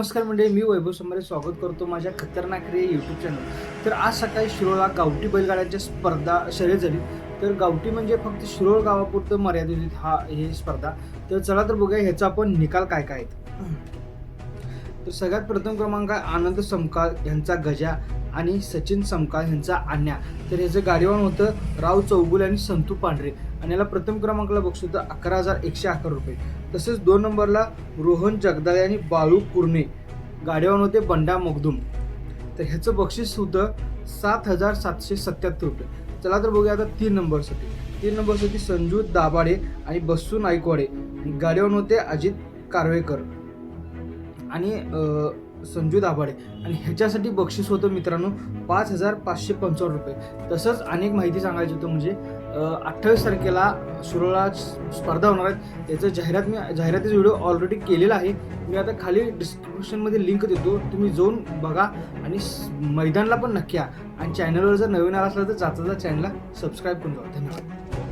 नमस्कार म्हणजे मी वैभव समरे स्वागत करतो माझ्या खतरनाक रे यूट्यूब चॅनल तर आज सकाळी शिरोळा गावठी बैलगाड्यांच्या स्पर्धा शर्यत झाली. तर गावठी म्हणजे फक्त शिरोळ गावापुरतं मर्यादित हा हे स्पर्धा. तर चला तर बघूया ह्याचा आपण निकाल काय काय आहेत. तर सगळ्यात प्रथम क्रमांक आहे आनंद समकाळ यांचा गजा. आणि सचिन समकाळ यांचा आण्या तर ह्याचं गाडीवान होतं राव चौगुले आणि संतू पांढरे. आणि याला प्रथम क्रमांकाला बक्षीस होतं अकरा हजार एकशे अकरा रुपये. तसेच दोन नंबरला रोहन जगदाळे आणि बाळू कुर्णे. गाडीवान होते बंडा मगदुम. तर ह्याचं बक्षीस होतं सात हजार सातशे सत्याहत्तर रुपये. चला तर बघूया आता तीन नंबरसाठी. तीन नंबरसाठी संजू दाभाडे आणि बस्सू नायकवाडे गाडीवान होते अजित कारवेकर. आणि संजू दाभाडे. आणि ह्याच्यासाठी बक्षीस होतं मित्रांनो पाच हजार पाचशे पंचावन्न रुपये. तसंच अनेक माहिती सांगायची होतं म्हणजे अठ्ठावीस तारखेला सुरळा स्पर्धा होणार आहेत. त्याचं जाहिरात मी जाहिरातीचा व्हिडिओ ऑलरेडी केलेला आहे. मी आता खाली डिस्क्रिप्शनमध्ये लिंक देतो. तुम्ही जाऊन बघा आणि मैदानला पण नक्की या. आणि चॅनलवर जर नवीन आला असला तर जाता चॅनलला सबस्क्राईब करून जावा धन्यवाद.